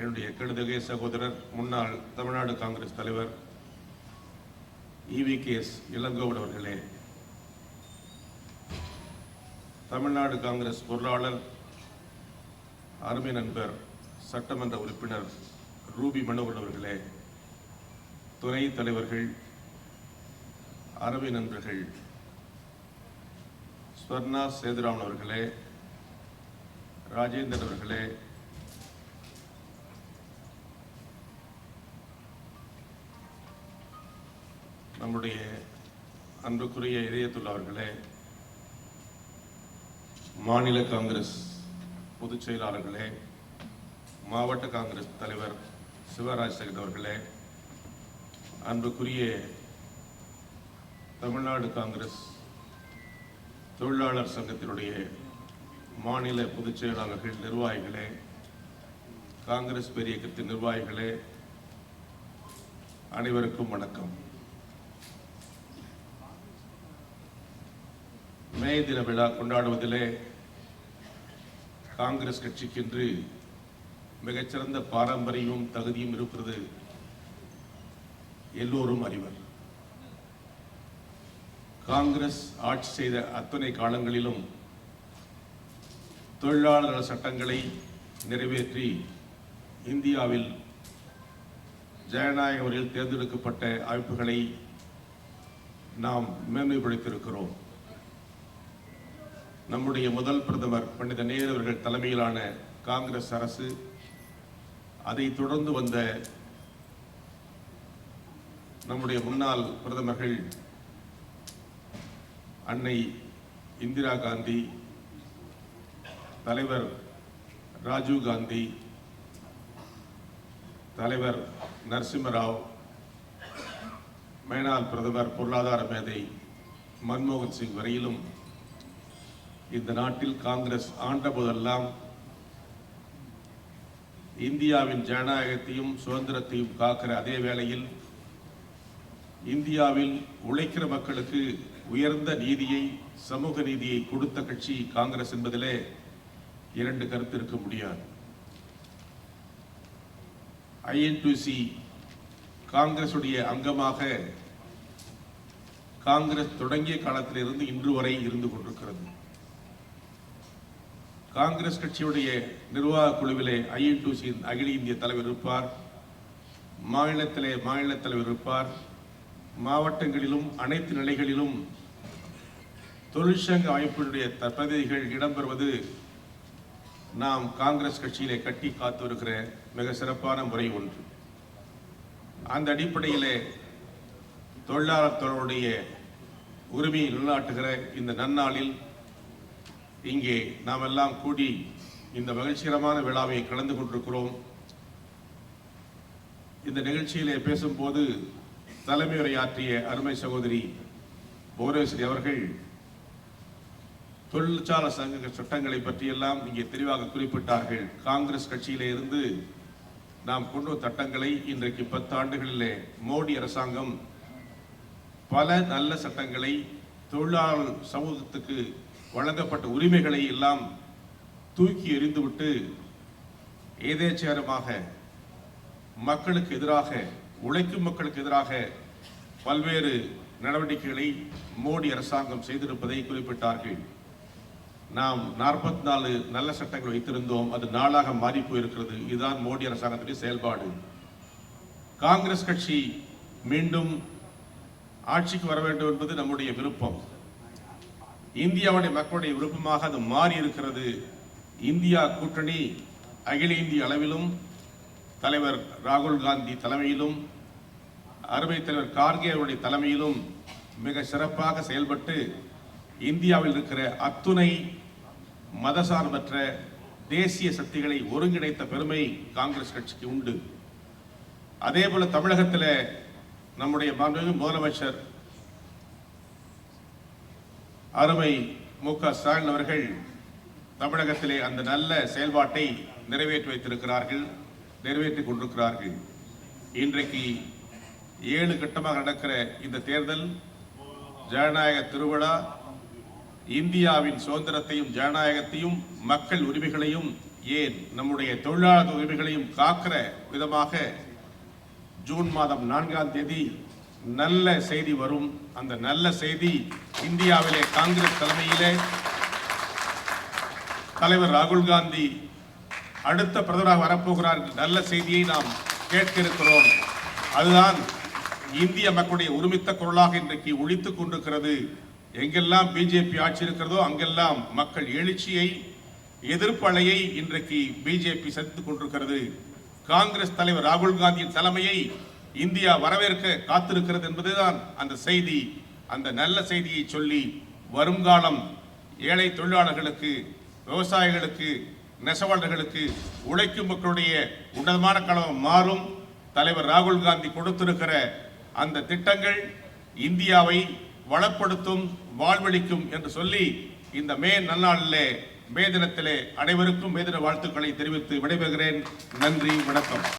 என்னுடைய கெடுதகை சகோதரர் முன்னாள் தமிழ்நாடு காங்கிரஸ் தலைவர் இவி கே. எஸ். இளங்கோவன் அவர்களே. தமிழ்நாடு காங்கிரஸ் பொருளாளர் அருமை நண்பர் சட்டமன்ற உறுப்பினர் ரூபி மனோகர் அவர்களே துணை தலைவர்கள் அருமை நண்பர்கள் ஸ்வர்ணா சேதுராமன் அவர்களே ராஜேந்தர் அவர்களே நம்முடைய அன்புக்குரிய இதயத்துள்ளார்களே மாநில காங்கிரஸ் பொதுச் செயலாளர்களே மாவட்ட காங்கிரஸ் தலைவர் சிவராஜ் சகத் அவர்களே அன்புக்குரிய தமிழ்நாடு காங்கிரஸ் தொழிலாளர் சங்கத்தினுடைய மாநில பொதுச் செயலாளர்கள் நிர்வாகிகளே காங்கிரஸ் பெரியக்கத்தின் நிர்வாகிகளே அனைவருக்கும் வணக்கம். இணைய தின விழா கொண்டாடுவதிலே காங்கிரஸ் கட்சிக்கென்று மிகச்சிறந்த பாரம்பரியமும் தகுதியும் இருக்கிறது. எல்லோரும் அறிவர். காங்கிரஸ் ஆட்சி செய்த அத்தனை காலங்களிலும் தொழிலாளர் சட்டங்களை நிறைவேற்றி இந்தியாவில் ஜனநாயக முறையில் தேர்ந்தெடுக்கப்பட்ட அமைப்புகளை நாம் மேன்மைப்படுத்தியிருக்கிறோம். நம்முடைய முதல் பிரதமர் பண்டித நேரு அவர்கள் தலைமையிலான காங்கிரஸ் அரசு அதை தொடர்ந்து வந்த நம்முடைய முன்னாள் பிரதமர்கள் அன்னை இந்திரா காந்தி தலைவர் ராஜீவ் காந்தி தலைவர் நரசிம்மராவ் மேனாள் பிரதமர் பொருளாதார மேதை மன்மோகன் சிங் வரையிலும் இந்த நாட்டில் காங்கிரஸ் ஆண்ட போதெல்லாம் இந்தியாவின் ஜனநாயகத்தையும் சுதந்திரத்தையும் காக்கிற அதே வேளையில் இந்தியாவில் உழைக்கிற மக்களுக்கு உயர்ந்த நீதியை சமூக நீதியை கொடுத்த கட்சி காங்கிரஸ் என்பதிலே இரண்டு கருத்து இருக்க முடியாது. ஐஎன்டிசி காங்கிரசுடைய அங்கமாக காங்கிரஸ் தொடங்கிய காலத்திலிருந்து இன்று வரை இருந்து கொண்டிருக்கிறது. காங்கிரஸ் கட்சியுடைய நிர்வாக குழுவிலே ஐஎன்டிசியின் அகில இந்திய தலைவர் இருப்பார். மாநிலத்திலே மாநில தலைவர் இருப்பார். மாவட்டங்களிலும் அனைத்து நிலைகளிலும் தொழிற்சங்க அமைப்பினுடைய பிரதிநிதிகள் இடம்பெறுவது நாம் காங்கிரஸ் கட்சியிலே கட்டி காத்து வருகிற மிக சிறப்பான முறை ஒன்று. அந்த அடிப்படையிலே தொழிலாளர் தொடருடைய உரிமையை நிலநாட்டுகிற இந்த நன்னாளில் இங்கே நாம் எல்லாம் கூடி இந்த மகிழ்ச்சிகரமான விழாவை கலந்து கொண்டிருக்கிறோம். இந்த நிகழ்ச்சியிலே பேசும்போது தலைமை உரையாற்றிய அருமை சகோதரி புவனேஸ்வரி அவர்கள் தொழிற்சாலை சங்க சட்டங்களை பற்றியெல்லாம் இங்கே தெளிவாக குறிப்பிட்டார்கள். காங்கிரஸ் கட்சியிலே இருந்து நாம் கொண்டு சட்டங்களை இன்றைக்கு பத்து ஆண்டுகளிலே மோடி அரசாங்கம் பல நல்ல சட்டங்களை தொழிலாளர் சமூகத்துக்கு வழங்கப்பட்ட உரிமைகளை எல்லாம் தூக்கி எறிந்துவிட்டு ஏதேச்சேரமாக மக்களுக்கு எதிராக உழைக்கும் மக்களுக்கு எதிராக பல்வேறு நடவடிக்கைகளை மோடி அரசாங்கம் செய்திருப்பதை குறிப்பிட்டார்கள். நாம் நாற்பத்தி நாலு நல்ல சட்டங்கள் வைத்திருந்தோம். அது நாளாக மாறி போயிருக்கிறது. இதுதான் மோடி அரசாங்கத்துடைய செயல்பாடு. காங்கிரஸ் கட்சி மீண்டும் ஆட்சிக்கு வர வேண்டும் என்பது நம்முடைய விருப்பம். இந்தியாவுடைய மக்களுடைய விருப்பமாக அது மாறி இருக்கிறது. இந்தியா கூட்டணி அகில இந்திய அளவிலும் தலைவர் ராகுல் காந்தி தலைமையிலும் அருமை தலைவர் கார்கே அவருடைய தலைமையிலும் மிக சிறப்பாக செயல்பட்டு இந்தியாவில் இருக்கிற அத்துணை மதசார்பற்ற தேசிய சக்திகளை ஒருங்கிணைத்த பெருமை காங்கிரஸ் கட்சிக்கு உண்டு. அதே போல தமிழகத்தில் நம்முடைய மாண்புமிகு முதலமைச்சர் அருமை மு க ஸ்டாலின் அவர்கள் தமிழகத்திலே அந்த நல்ல செயல்பாட்டை நிறைவேற்றி வைத்திருக்கிறார்கள் நிறைவேற்றி கொண்டிருக்கிறார்கள். இன்றைக்கு ஏழு கட்டமாக நடக்கிற இந்த தேர்தல் ஜனநாயக திருவிழா இந்தியாவின் சுதந்திரத்தையும் ஜனநாயகத்தையும் மக்கள் உரிமைகளையும் ஏன் நம்முடைய தொழிலாளர் உரிமைகளையும் காக்கிற விதமாக ஜூன் மாதம் நான்காம் தேதி நல்ல செய்தி வரும். அந்த நல்ல செய்தி இந்தியாவிலே காங்கிரஸ் தலைமையிலே தலைவர் ராகுல் காந்தி அடுத்த பிரதமராக வரப்போகிறார் நல்ல செய்தியை நாம் கேட்க இருக்கிறோம் அதுதான் இந்திய மக்களுடைய ஒருமித்த குரலாக இன்றைக்கு ஒழித்துக் கொண்டிருக்கிறது. எங்கெல்லாம் பிஜேபி ஆட்சி இருக்கிறதோ அங்கெல்லாம் மக்கள் எழுச்சியை எதிர்ப்பு அலையை இன்றைக்கு பிஜேபி சந்தித்துக் கொண்டிருக்கிறது. காங்கிரஸ் தலைவர் ராகுல் காந்தியின் தலைமையை இந்தியா வரவேற்க காத்திருக்கிறது என்பதுதான் அந்த செய்தி. அந்த நல்ல செய்தியை சொல்லி வருங்காலம் ஏழை தொழிலாளர்களுக்கு விவசாயிகளுக்கு நெசவாளர்களுக்கு உழைக்கும் மக்களுடைய உன்னதமான களம் மாறும். தலைவர் ராகுல் காந்தி கொடுத்திருக்கிற அந்த திட்டங்கள் இந்தியாவை வளப்படுத்தும் வாழ்வளிக்கும் என்று சொல்லி இந்த மே நன்னாளிலே மே தினத்திலே அனைவருக்கும் மே தின வாழ்த்துக்களை தெரிவித்து விடைபெறுகிறேன். நன்றி வணக்கம்.